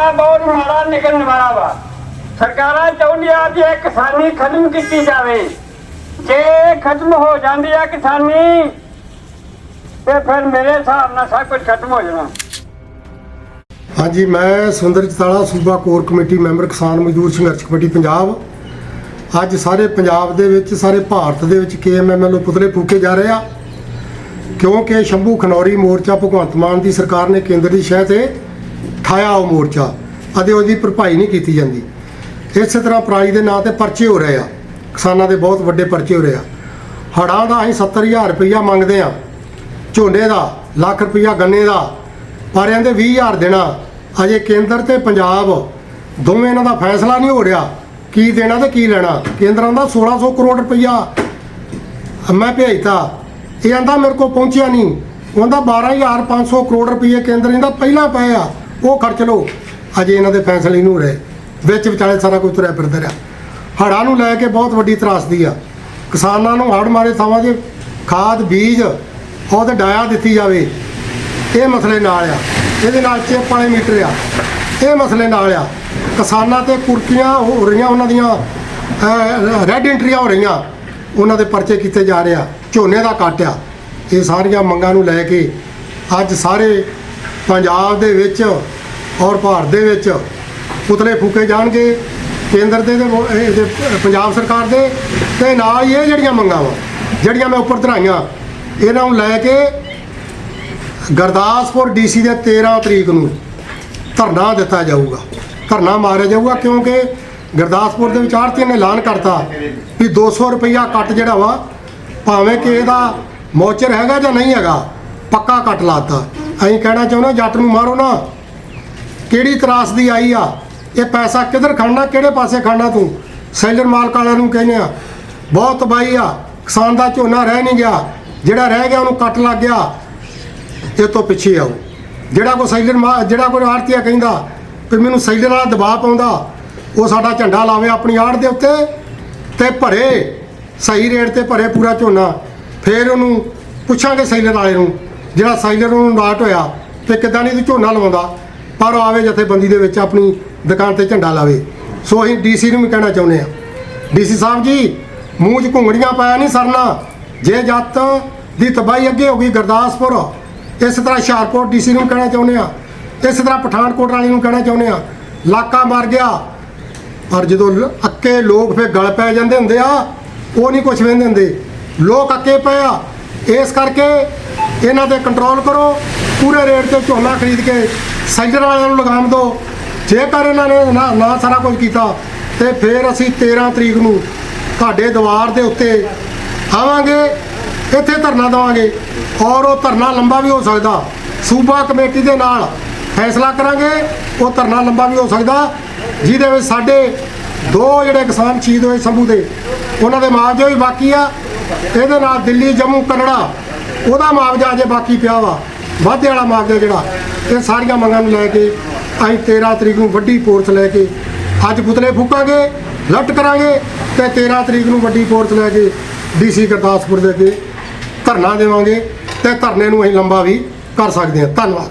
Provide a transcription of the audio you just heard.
ਨਤੀਜਾ ਬਹੁਤ ਮਾੜਾ ਨਿਕਲਣ ਵਾਲਾ ਵਾ? ਸਰਕਾਰਾਂ ਚਾਹੁੰਦੀਆਂ ਕਿ ਇਹ ਕਿਸਾਨੀ ਖਤਮ ਕੀਤੀ ਜਾਵੇ। ਜੇ ਖਤਮ ਹੋ ਜਾਂਦੀ ਆ ਕਿਸਾਨੀ, ਤੇ ਫਿਰ ਮੇਰੇ ਹਿਸਾਬ ਨਾਲ ਸਭ ਕੁਝ ਖਤਮ ਹੋ ਜਾਣਾ। ਹਾਂਜੀ, ਮੈਂ ਸੁੰਦਰ ਚਤਾਲਾ ਸੂਬਾ ਕੋਰ ਕਮੇਟੀ ਮੈਂਬਰ ਕਿਸਾਨ ਮਜ਼ਦੂਰ ਸੰਘਰਸ਼ ਕਮੇਟੀ ਪੰਜਾਬ। ਅੱਜ ਸਾਰੇ ਪੰਜਾਬ ਦੇ ਵਿੱਚ, ਸਾਰੇ ਭਾਰਤ ਦੇ ਵਿੱਚ ਕੇਐਮਐਮ ਵੱਲੋਂ ਪੁਤਲੇ ਫੂਕੇ ਜਾ ਰਹੇ ਆ। ਕਿਉਂਕਿ ਸ਼ੰਭੂ ਖਨੌਰੀ ਮੋਰਚਾ ਭਗਵੰਤ ਮਾਨ ਦੀ ਸਰਕਾਰ ਨੇ ਕੇਂਦਰ ਦੀ ਸ਼ਹਿ ਤੇ ਠਾਇਆ ਉਹ ਮੋਰਚਾ ਅਤੇ ਉਹਦੀ ਭਰਪਾਈ ਨਹੀਂ ਕੀਤੀ ਜਾਂਦੀ। ਇਸੇ ਤਰ੍ਹਾਂ ਪਰਾਲੀ ਦੇ ਨਾਂ ਤੇ ਪਰਚੇ ਹੋ ਰਹੇ ਆ। ਕਿਸਾਨਾਂ ਦੇ ਬਹੁਤ ਵੱਡੇ ਪਰਚੇ ਹੋ ਰਹੇ ਆ। ਹੜਾਂ ਦਾ ਅਸੀਂ 70000 ਰੁਪਈਆ ਮੰਗਦੇ ਆ। ਝੋਨੇ ਦਾ, ਲੱਖ ਰੁਪਈਆ ਗੰਨੇ ਦਾ। ਪਰ ਇਹਦੇ 20000 ਦੇਣਾ। ਅਜੇ ਕੇਂਦਰ ਤੇ ਪੰਜਾਬ ਦੋਵੇਂ ਇਹਨਾਂ ਦਾ ਫੈਸਲਾ ਨਹੀਂ ਹੋ ਰਿਹਾ। ਕੀ ਦੇਣਾ ਤੇ ਕੀ ਲੈਣਾ। ਕੇਂਦਰਾਂ ਦਾ 1600 ਕਰੋੜ ਰੁਪਈਆ ਮੈਂ ਭੇਜਤਾ। ਇਹ ਆਂਦਾ ਮੇਰੇ ਕੋਲ ਪਹੁੰਚਿਆ ਨਹੀਂ। ਉਹਦਾ 12500 ਕਰੋੜ ਰੁਪਏ ਕੇਂਦਰ ਇਹਦਾ ਪਹਿਲਾਂ ਪਏ ਆ। ਉਹ ਖਰਚ ਲਓ ਅਜੇ ਇਹਨਾਂ ਦੇ ਫੈਸਲੇ ਨੂੰ ਰਹੇ। ਵਿੱਚ ਵਿਚਾਲੇ ਸਾਰਾ ਕੁਝ ਤੁਰਿਆ ਫਿਰਦਾ ਰਿਹਾ। ਹੜ੍ਹਾਂ ਨੂੰ ਲੈ ਕੇ ਬਹੁਤ ਵੱਡੀ ਤਰਾਸਦੀ ਆ। ਕਿਸਾਨਾਂ ਨੂੰ ਹੜ੍ਹ ਮਾਰੇ ਥਾਵਾਂ 'ਤੇ ਖਾਦ, ਬੀਜ ਉਹਦੇ ਡਾਇਆ ਦਿੱਤੀ ਜਾਵੇ। ਇਹ ਮਸਲੇ ਨਾਲ ਆ। ਇਹਦੇ ਨਾਲ ਚਿੱਪ ਵਾਲੇ ਮੀਟਰ ਆ। ਇਹ ਮਸਲੇ ਨਾਲ ਆ। ਕਿਸਾਨਾਂ ਤੇ ਕੁਰਕੀਆਂ ਹੋ ਰਹੀਆਂ ਉਹਨਾਂ ਦੀਆਂ ਰੈੱਡ ਐਂਟਰੀਆਂ ਹੋ ਰਹੀਆਂ। ਉਹਨਾਂ ਦੇ ਪਰਚੇ ਕੀਤੇ ਜਾ ਰਹੇ ਆ। ਝੋਨੇ ਦਾ ਕੱਟ ਆ। ਇਹ ਸਾਰੀਆਂ ਮੰਗਾਂ ਨੂੰ ਲੈ ਕੇ ਅੱਜ ਸਾਰੇ ਪੰਜਾਬ ਦੇ ਵਿੱਚ ਔਰ ਭਾਰਤ ਦੇ ਵਿੱਚ ਪੁਤਲੇ ਫੂਕੇ ਜਾਣਗੇ, ਕੇਂਦਰ ਦੇ ਤੇ ਪੰਜਾਬ ਸਰਕਾਰ ਦੇ, ਤੇ ਨਾਲ ਹੀ ਇਹ ਜਿਹੜੀਆਂ ਮੰਗਾਂ ਵਾ, ਜਿਹੜੀਆਂ ਮੈਂ ਉੱਪਰ ਧਰਾਈਆਂ, ਇਹਨਾਂ ਨੂੰ ਲੈ ਕੇ ਗੁਰਦਾਸਪੁਰ ਡੀਸੀ ਦੇ 13 ਤਰੀਕ ਨੂੰ ਧਰਨਾ ਦਿੱਤਾ ਜਾਊਗਾ। ਧਰਨਾ ਮਾਰਿਆ ਜਾਊਗਾ ਕਿਉਂਕਿ ਗੁਰਦਾਸਪੁਰ ਦੇ ਵਿੱਚ ਆੜਤੀਆਂ ਨੇ ਐਲਾਨ ਕਰਤਾ ਵੀ 200 ਰੁਪਈਆ ਕੱਟ ਜਿਹੜਾ ਵਾ, ਭਾਵੇਂ ਕਿ ਇਹਦਾ ਮੋਚਰ ਹੈਗਾ ਜਾਂ ਨਹੀਂ ਹੈਗਾ, ਪੱਕਾ ਕੱਟ ਲਾਤਾ ਅਸੀਂ ਕਹਿਣਾ ਚਾਹੁੰਦੇ ਜੱਟ ਨੂੰ ਮਾਰੋ ਨਾ। ਕਿਹੜੀ ਤਰਾਸ ਦੀ ਆਈ ਆ? ਇਹ ਪੈਸਾ ਕਿੱਧਰ ਖੜਨਾ, ਕਿਹੜੇ ਪਾਸੇ ਖੜਨਾ ਤੂੰ? ਸੈਲਰ ਮਾਲਕ ਵਾਲਿਆਂ ਨੂੰ ਕਹਿੰਦੇ ਆ, ਬਹੁਤ ਤਬਾਹੀ ਆ, ਕਿਸਾਨ ਦਾ ਝੋਨਾ ਰਹਿ ਨਹੀਂ ਗਿਆ। ਜਿਹੜਾ ਰਹਿ ਗਿਆ, ਉਹਨੂੰ ਕੱਟ ਲੱਗ ਗਿਆ। ਇਹ ਤੋਂ ਪਿੱਛੇ ਆਓ। ਜਿਹੜਾ ਕੋਈ ਸੈਲਰ ਮਾ- ਜਿਹੜਾ ਕੋਈ ਆੜਤੀਆ ਕਹਿੰਦਾ ਵੀ ਮੈਨੂੰ ਸੈਲਰ ਵਾਲਾ ਦਬਾਅ ਪਾਉਂਦਾ, ਉਹ ਸਾਡਾ ਝੰਡਾ ਲਾਵੇ ਆਪਣੀ ਆੜ ਦੇ ਉੱਤੇ ਤੇ ਭਰੇ, ਸਹੀ ਰੇਟ ਤੇ ਭਰੇ ਪੂਰਾ ਝੋਨਾ। ਫੇਰ ਉਹਨੂੰ ਪੁੱਛਾਂਗੇ ਸੈਲਰ ਵਾਲੇ ਨੂੰ, ਜਿਹੜਾ ਸੈਲਰ ਨੂੰ ਡਾਟ ਹੋਇਆ ਤੇ ਕਿੱਦਾਂ ਨਹੀਂ ਤੂੰ ਝੋਨਾ ਲਵਾਉਂਦਾ। ਪਰ ਉਹ ਆਵੇ ਜਥੇਬੰਦੀ ਦੇ ਵਿੱਚ ਆਪਣੀ ਦੁਕਾਨ ਤੇ ਝੰਡਾ ਲਾਵੇ। ਸੋ ਅਸੀਂ ਡੀਸੀ ਨੂੰ ਵੀ ਕਹਿਣਾ ਚਾਹੁੰਦੇ ਆ ਡੀਸੀ ਸਾਹਿਬ ਜੀ, ਮੂੰਹ 'ਚ ਘੁੰਗੜੀਆਂ ਪਾਇਆ ਨਹੀਂ ਸਰਨਾ। ਜੇ ਜੱਤ ਦੀ ਤਬਾਹੀ ਅੱਗੇ ਹੋ ਗਈ ਗੁਰਦਾਸਪੁਰ, ਇਸ ਤਰ੍ਹਾਂ ਹੁਸ਼ਿਆਰਪੁਰ ਡੀਸੀ ਨੂੰ ਕਹਿਣਾ ਚਾਹੁੰਦੇ ਆ ਇਸ ਤਰ੍ਹਾਂ ਪਠਾਨਕੋਟ ਵਾਲੀ ਨੂੰ ਕਹਿਣਾ ਚਾਹੁੰਦੇ ਆ ਲਾਕਾ ਮਰ ਗਿਆ। ਪਰ ਜਦੋਂ ਅੱਕੇ ਲੋਕ ਫੇ ਗਲ ਪੈ ਜਾਂਦੇ ਹੁੰਦੇ ਆ, ਉਹ ਨਹੀਂ ਕੁਝ ਵੇਂਦੇ ਹੁੰਦੇ। ਲੋਕ ਅੱਕੇ ਪਏ ਆ। ਇਸ ਕਰਕੇ ਇਹਨਾਂ ਤੇ ਕੰਟਰੋਲ ਕਰੋ, ਪੂਰੇ ਰੇਟ ਤੇ ਝੋਨਾ ਖਰੀਦ ਕੇ ਸੈਲਰ ਵਾਲਿਆਂ ਨੂੰ ਲਗਾਮ ਦਿਓ। ਜੇਕਰ ਇਹਨਾਂ ਨੇ ਨਾ ਨਾ ਸਾਰਾ ਕੁਝ ਕੀਤਾ, ਤੇ ਫਿਰ ਅਸੀਂ 13 ਤਰੀਕ ਨੂੰ ਤੁਹਾਡੇ ਦੀਵਾਰ ਦੇ ਉੱਤੇ ਆਵਾਂਗੇ, ਇੱਥੇ ਧਰਨਾ ਦੇਵਾਂਗੇ। ਔਰ ਉਹ ਧਰਨਾ ਲੰਬਾ ਵੀ ਹੋ ਸਕਦਾ। ਸੂਬਾ ਕਮੇਟੀ ਦੇ ਨਾਲ ਫੈਸਲਾ ਕਰਾਂਗੇ, ਉਹ ਧਰਨਾ ਲੰਬਾ ਵੀ ਹੋ ਸਕਦਾ, ਜਿਹਦੇ ਵਿੱਚ ਸਾਡੇ ਦੋ ਜਿਹੜੇ ਕਿਸਾਨ ਸ਼ਹੀਦ ਹੋਏ ਸੰਭੂ ਦੇ, ਉਹਨਾਂ ਦੇ ਮੁਆਵਜ਼ੇ ਵੀ ਬਾਕੀ ਆ। ਇਹਦੇ ਨਾਲ ਦਿੱਲੀ, ਜੰਮੂ ਕਨੜਾ ਉਹਦਾ ਮੁਆਵਜ਼ਾ ਅਜੇ ਬਾਕੀ ਪਿਆ ਵਾ। ਵਾਧੇ ਵਾਲਾ ਮੁਆਵਜ਼ਾ ਜਿਹੜਾ, ਇਹ ਸਾਰੀਆਂ ਮੰਗਾਂ ਨੂੰ ਲੈ ਕੇ ਅਸੀਂ 13 ਤਰੀਕ ਨੂੰ ਵੱਡੀ ਪੋਰਸ ਲੈ ਕੇ ਅੱਜ ਪੁਤਲੇ ਫੂਕਾਂਗੇ ਲਫਟ ਕਰਾਂਗੇ ਤੇ 13 ਤਰੀਕ ਨੂੰ ਵੱਡੀ ਪੋਰਸ ਲੈ ਕੇ ਡੀਸੀ ਗੁਰਦਾਸਪੁਰ ਦੇ ਅੱਗੇ ਧਰਨਾ ਦੇਵਾਂਗੇ ਤੇ ਧਰਨੇ ਨੂੰ ਅਸੀਂ ਲੰਬਾ ਵੀ ਕਰ ਸਕਦੇ ਹਾਂ। ਧੰਨਵਾਦ।